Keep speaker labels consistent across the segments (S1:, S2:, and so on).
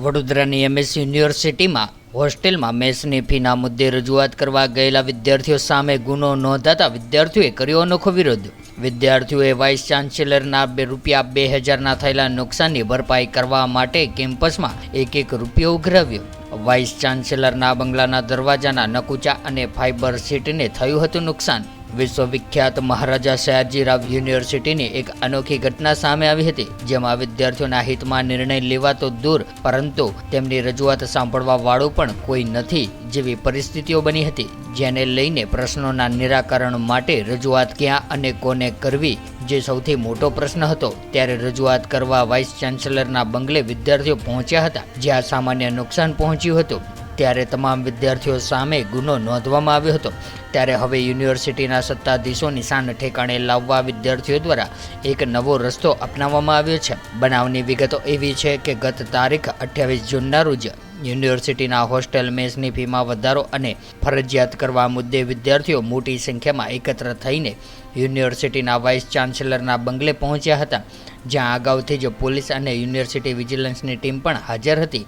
S1: વડોદરાની એમએસ યુનિવર્સિટીમાં, હોસ્ટેલમાં મેસની ફીના મુદ્દે રજૂઆત કરવા ગયેલા વિદ્યાર્થીઓ સામે ગુનો નોંધાતા વિદ્યાર્થીઓએ કર્યો અનોખો વિરોધ. વિદ્યાર્થીઓએ વાઇસ ચાન્સેલરના બે રૂપિયા બે હજારના થયેલા નુકસાનની ભરપાઈ કરવા માટે કેમ્પસમાં એક એક રૂપિયો ઉઘરાવ્યો. વાઇસ ચાન્સેલરના બંગલાના દરવાજાના નકુચા અને ફાઇબર સીટને થયું હતું નુકસાન. વિશ્વવિખ્યાત મહારાજા સયાજીરાવ યુનિવર્સિટીની એક અનોખી ઘટના સામે આવી હતી, જેમાં વિદ્યાર્થીઓના હિતમાં નિર્ણય લેવાતો દૂર, પરંતુ તેમની રજૂઆત સાંભળવા વાળું પણ કોઈ નથી જેવી પરિસ્થિતિઓ બની હતી, જેને લઈને પ્રશ્નોના નિરાકરણ માટે રજૂઆત ક્યાં અને કોને કરવી, જે સૌથી મોટો પ્રશ્ન હતો. ત્યારે રજૂઆત કરવા વાઇસ ચાન્સેલરના બંગલે વિદ્યાર્થીઓ પહોંચ્યા હતા, જ્યાં સામાન્ય નુકસાન પહોંચ્યું હતું. ત્યારે તમામ વિદ્યાર્થીઓ સામે ગુનો નોંધવામાં આવ્યો હતો. ત્યારે હવે યુનિવર્સિટીના સત્તાધીશોની શાન ઠેકાણે લાવવા વિદ્યાર્થીઓ દ્વારા એક નવો રસ્તો અપનાવવામાં આવ્યો છે. બનાવની વિગતો એવી છે કે ગત તારીખ અઠ્યાવીસ જૂનના રોજ યુનિવર્સિટીના હોસ્ટેલ મેસની ફીમાં વધારો અને ફરજિયાત કરવા મુદ્દે વિદ્યાર્થીઓ મોટી સંખ્યામાં એકત્ર થઈને યુનિવર્સિટીના વાઇસ ચાન્સેલરના બંગલે પહોંચ્યા હતા. જ્યાં અગાઉથી જ પોલીસ અને યુનિવર્સિટી વિજિલન્સની ટીમ પણ હાજર હતી.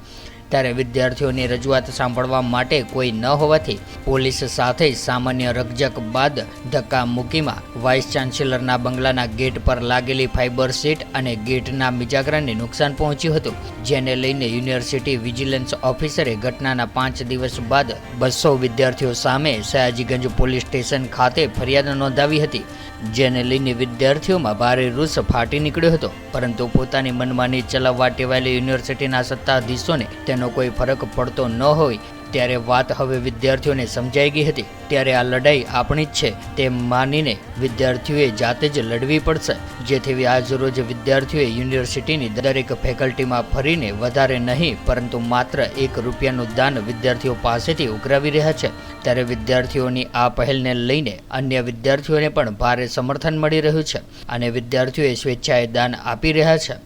S1: ત્યારે વિદ્યાર્થીઓની રજૂઆત સાંભળવા માટે કોઈ ન હોવાથી પોલીસ સાથે સામાન્ય રકજક બાદ ધક્કા મૂકીમાં વાઇસ ચાન્સેલરના બંગલાના ગેટ પર લાગેલી ફાઇબર સીટ અને ગેટના મિજાગરાને નુકસાન પહોંચ્યું હતું, જેને લઈને યુનિવર્સિટી વિજિલન્સ ઓફિસરે ઘટનાના પાંચ દિવસ બાદ બસો વિદ્યાર્થીઓ સામે સયાજીગંજ પોલીસ સ્ટેશન ખાતે ફરિયાદ નોંધાવી હતી. જેને લઈને વિદ્યાર્થીઓમાં ભારે રોષ ફાટી નીકળ્યો હતો. પરંતુ પોતાની મનમાની ચલાવવા ટેવાયેલી યુનિવર્સિટીના સત્તાધીશોને તેનો કોઈ ફરક પડતો ન હોય ત્યારે વાત હવે વિદ્યાર્થીઓને સમજાઈ ગઈ હતી. ત્યારે આ લડાઈ આપણી જ છે તે માનીને વિદ્યાર્થીઓએ જાતે જ લડવી પડશે. જેથી આજ રોજ વિદ્યાર્થીઓએ યુનિવર્સિટીની દરેક ફેકલ્ટીમાં ફરીને વધારે નહીં, પરંતુ માત્ર એક રૂપિયાનું દાન વિદ્યાર્થીઓ પાસેથી ઉઘરાવી રહ્યા છે. ત્યારે વિદ્યાર્થીઓની આ પહેલને લઈને અન્ય વિદ્યાર્થીઓને પણ ભારે સમર્થન મળી રહ્યું છે અને વિદ્યાર્થીઓએ સ્વેચ્છાએ દાન આપી રહ્યા છે.